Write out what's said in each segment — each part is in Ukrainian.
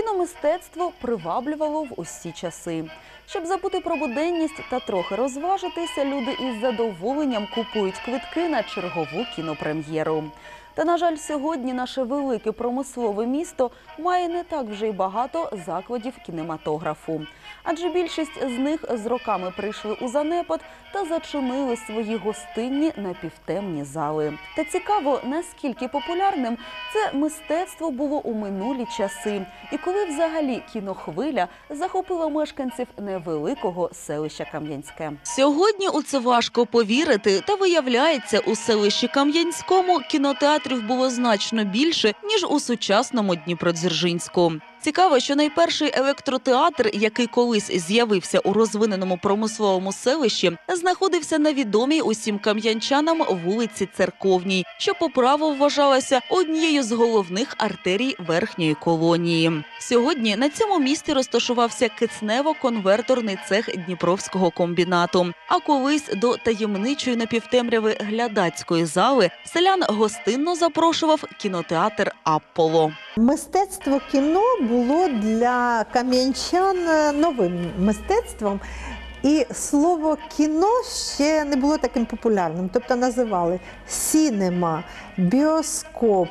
мистецтво приваблювало в усі часи. Щоб забути про буденність та трохи розважитися, люди із задоволенням купують квитки на чергову кінопрем'єру. Та на жаль, сьогодні наше велике промислове місто має не так вже й багато закладів кінематографу. Адже більшість з них з роками прийшли у занепад та зачинили свої гостинні напівтемні зали. Та цікаво, наскільки популярним це мистецтво було у минулі часи, і коли взагалі кінохвиля захопила мешканців невеликого селища Кам'янське. Сьогодні у це важко повірити, та виявляється, у селищі Кам'янському кінотеатрів було значно більше ніж у сучасному Дніпродзержинську. Цікаво, що найперший електротеатр, який колись з'явився у розвиненому промисловому селищі, знаходився на відомій усім кам'янчанам вулиці Церковній, що по праву вважалася однією з головних артерій верхньої колонії. Сьогодні на цьому місці розташувався киснево-конверторний цех Дніпровського комбінату. А колись до таємничої напівтемряви глядацької зали селян гостинно запрошував кінотеатр Апполо. Мистецтво кіно було для кам'янчан е, новим мистецтвом. І слово кіно ще не було таким популярним. Тобто називали сінема, біоскоп,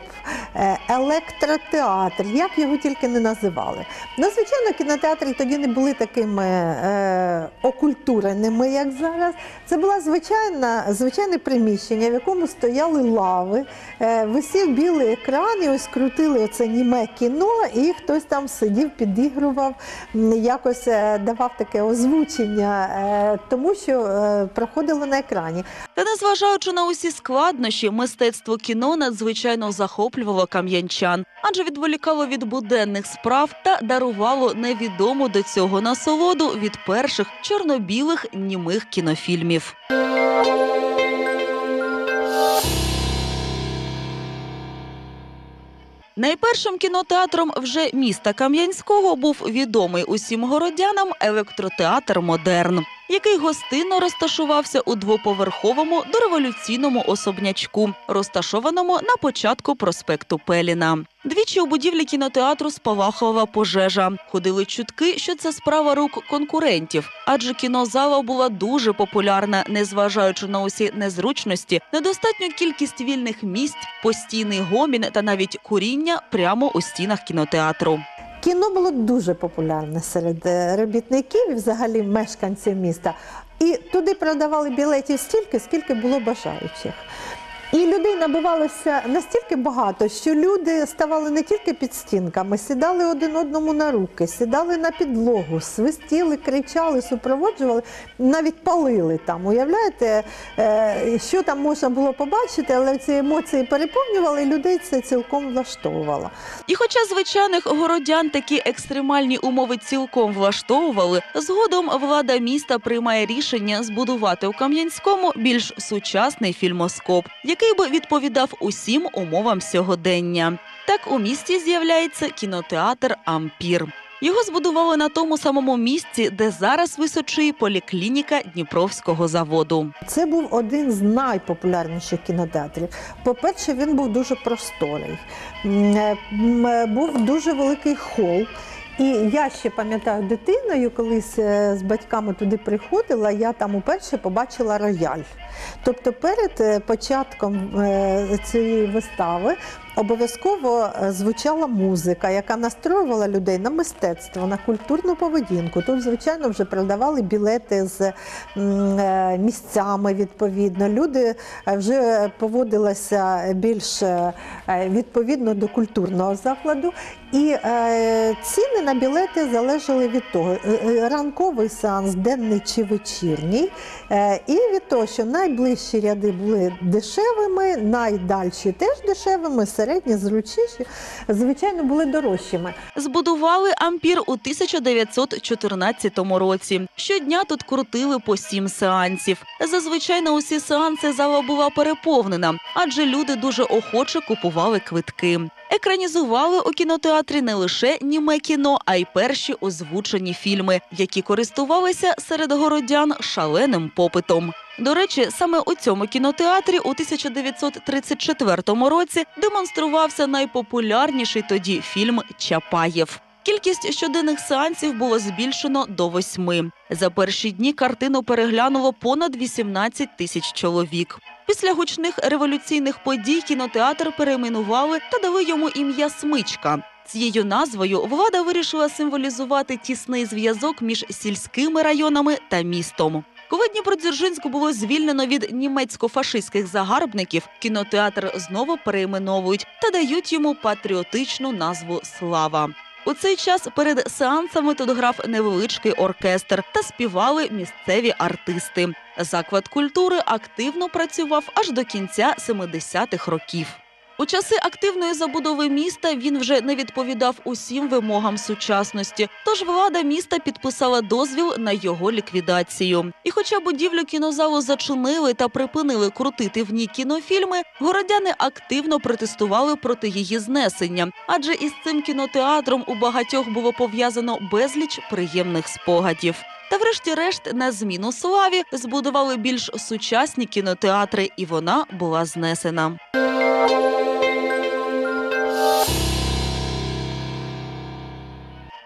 е, електротеатр, як його тільки не називали. Ну, звичайно, кінотеатри тоді не були такими е, окультуреними, як зараз. Це було звичайна, звичайне приміщення, в якому стояли лави, е, висів білий екран, і ось крутили оце німе кіно, і хтось там сидів, підігрував, якось е, давав таке озвучення, тому що е, проходило на екрані. Та незважаючи на усі складнощі, мистецтво кіно надзвичайно захоплювало кам'янчан, адже відволікало від буденних справ та дарувало невідому до цього насолоду від перших чорно-білих німих кінофільмів. Найпершим кінотеатром вже міста Кам'янського був відомий усім городянам електротеатр Модерн, який гостинно розташувався у двоповерховому дореволюційному особнячку, розташованому на початку проспекту Пеліна. Двічі у будівлі кінотеатру спалахувала пожежа. Ходили чутки, що це справа рук конкурентів, адже кінозала була дуже популярна, незважаючи на усі незручності, недостатню кількість вільних місць, постійний гомін та навіть куріння прямо у стінах кінотеатру. Кіно було дуже популярне серед е, робітників і взагалі мешканців міста. І туди продавали білетів стільки, скільки було бажаючих. Набивалося настільки багато, що люди ставали не тільки під стінками, сідали один одному на руки, сідали на підлогу, свистіли, кричали, супроводжували, навіть палили там. Уявляєте, е, що там можна було побачити, але ці емоції переповнювали, і людей це цілком влаштовувало. І хоча звичайних городян такі екстремальні умови цілком влаштовували, згодом влада міста приймає рішення збудувати у Кам'янському більш сучасний фільмоскоп, який би відповідав усім умовам сьогодення. Так у місті з'являється кінотеатр Ампір. Його збудували на тому самому місці, де зараз височує поліклініка Дніпровського заводу. Це був один з найпопулярніших кінотеатрів. По-перше, він був дуже просторий, е, е, був дуже великий хол. І я ще пам'ятаю дитиною, колись е, з батьками туди приходила, я там уперше побачила рояль. Тобто перед е, початком е, цієї вистави обов'язково е, звучала музика, яка настроювала людей на мистецтво, на культурну поведінку. Тут, звичайно, вже продавали білети з е, місцями відповідно. Люди е, вже поводилися більш відповідно до культурного закладу. І ціни на білети залежали від того, ранковий сеанс, денний чи вечірній. І від того, що найближчі ряди були дешевими, найдальші теж дешевими, середні, зручніші, звичайно, були дорожчими. Збудували ампір у 1914 році. Щодня тут крутили по сім сеансів. Зазвичай на усі сеанси зала була переповнена, адже люди дуже охоче купували квитки. Екранізували у кінотеатрі не лише німе кіно, а й перші озвучені фільми, які користувалися серед городян шаленим попитом. До речі, саме у цьому кінотеатрі у 1934 році демонструвався найпопулярніший тоді фільм Чапаєв. Кількість щоденних сеансів було збільшено до восьми. За перші дні картину переглянуло понад 18 тисяч чоловік. Після гучних революційних подій кінотеатр перейменували та дали йому ім'я Смичка. Цією назвою влада вирішила символізувати тісний зв'язок між сільськими районами та містом. Коли Дніпродзержинськ було звільнено від німецько-фашистських загарбників, кінотеатр знову перейменовують та дають йому патріотичну назву Слава. У цей час перед сеансами тут грав невеличкий оркестр та співали місцеві артисти. Заклад культури активно працював аж до кінця 70-х років. У часи активної забудови міста він вже не відповідав усім вимогам сучасності. Тож влада міста підписала дозвіл на його ліквідацію. І хоча будівлю кінозалу зачинили та припинили крутити в ній кінофільми, городяни активно протестували проти її знесення, адже із цим кінотеатром у багатьох було пов'язано безліч приємних спогадів. Та врешті-решт на зміну славі збудували більш сучасні кінотеатри, і вона була знесена.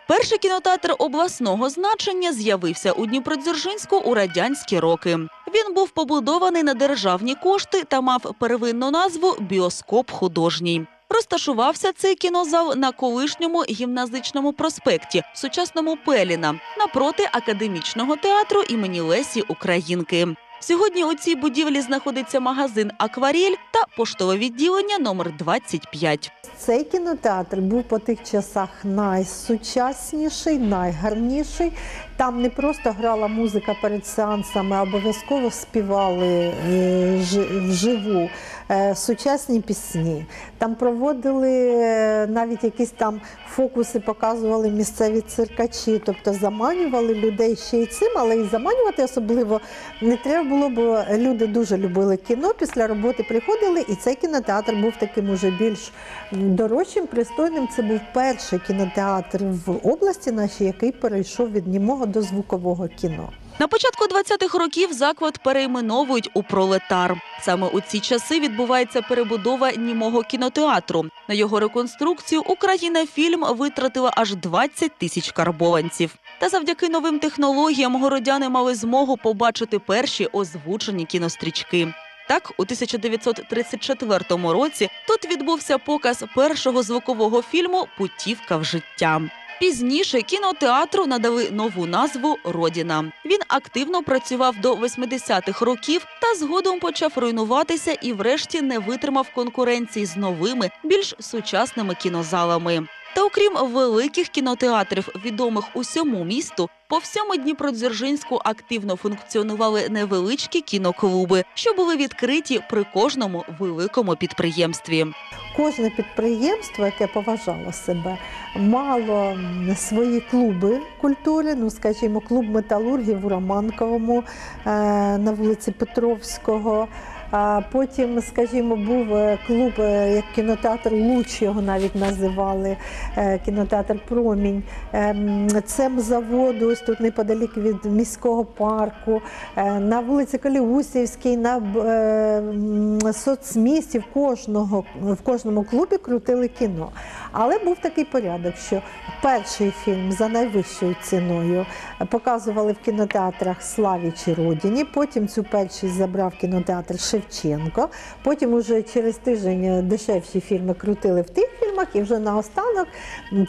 Перший кінотеатр обласного значення з'явився у Дніпродзержинську у радянські роки. Він був побудований на державні кошти та мав первинну назву Біоскоп художній. Розташувався цей кінозал на колишньому гімназичному проспекті, сучасному Пеліна, напроти академічного театру імені Лесі Українки. Сьогодні у цій будівлі знаходиться магазин Акварель та поштове відділення номер 25. Цей кінотеатр був по тих часах найсучасніший, найгарніший. Там не просто грала музика перед сеансами, обов'язково співали е, вживу е, сучасні пісні. Там проводили е, навіть якісь там фокуси, показували місцеві циркачі, тобто заманювали людей ще й цим, але і заманювати особливо не треба було, бо люди дуже любили кіно. Після роботи приходили, і цей кінотеатр був таким уже більш дорожчим, пристойним. Це був перший кінотеатр в області нашій, який перейшов від німого до звукового кіно. На початку 20-х років заклад перейменовують у пролетар. Саме у ці часи відбувається перебудова німого кінотеатру. На його реконструкцію Україна фільм витратила аж 20 тисяч карбованців. Та завдяки новим технологіям городяни мали змогу побачити перші озвучені кінострічки. Так, у 1934 році тут відбувся показ першого звукового фільму Путівка в життя. Пізніше кінотеатру надали нову назву Родіна. Він активно працював до 80-х років та згодом почав руйнуватися і, врешті, не витримав конкуренції з новими, більш сучасними кінозалами. Та окрім великих кінотеатрів, відомих усьому місту, по всьому Дніпродзержинську активно функціонували невеличкі кіноклуби, що були відкриті при кожному великому підприємстві. Кожне підприємство, яке поважало себе, мало свої клуби культури. Ну, скажімо, клуб металургів у Романковому е, на вулиці Петровського. Потім, скажімо, був е, клуб, е, як кінотеатр Луч, його навіть називали, е, кінотеатр Промінь. Ем, Цемзаводу, ось тут неподалік від міського парку, на вулиці Каліусівській, на соцмісті, в кожного в кожному клубі крутили кіно. Але був такий порядок, що перший фільм за найвищою ціною показували в кінотеатрах Славі чи Родіні. Потім цю першість забрав кінотеатр Шевченко. Потім уже через тиждень дешевші фільми крутили в тих фільмах, і вже наостанок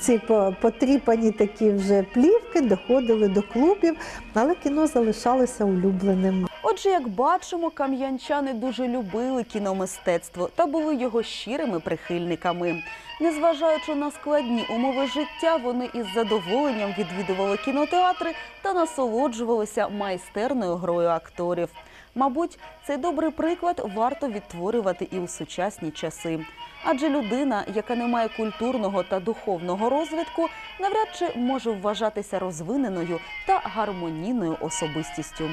ці по- потріпані такі вже плівки доходили до клубів, але кіно залишалося улюбленим. Отже, як бачимо, кам'янчани дуже любили кіномистецтво та були його щирими прихильниками. Незважаючи на складні умови життя, вони із задоволенням відвідували кінотеатри та насолоджувалися майстерною грою акторів. Мабуть, цей добрий приклад варто відтворювати і у сучасні часи. Адже людина, яка не має культурного та духовного розвитку, навряд чи може вважатися розвиненою та гармонійною особистістю.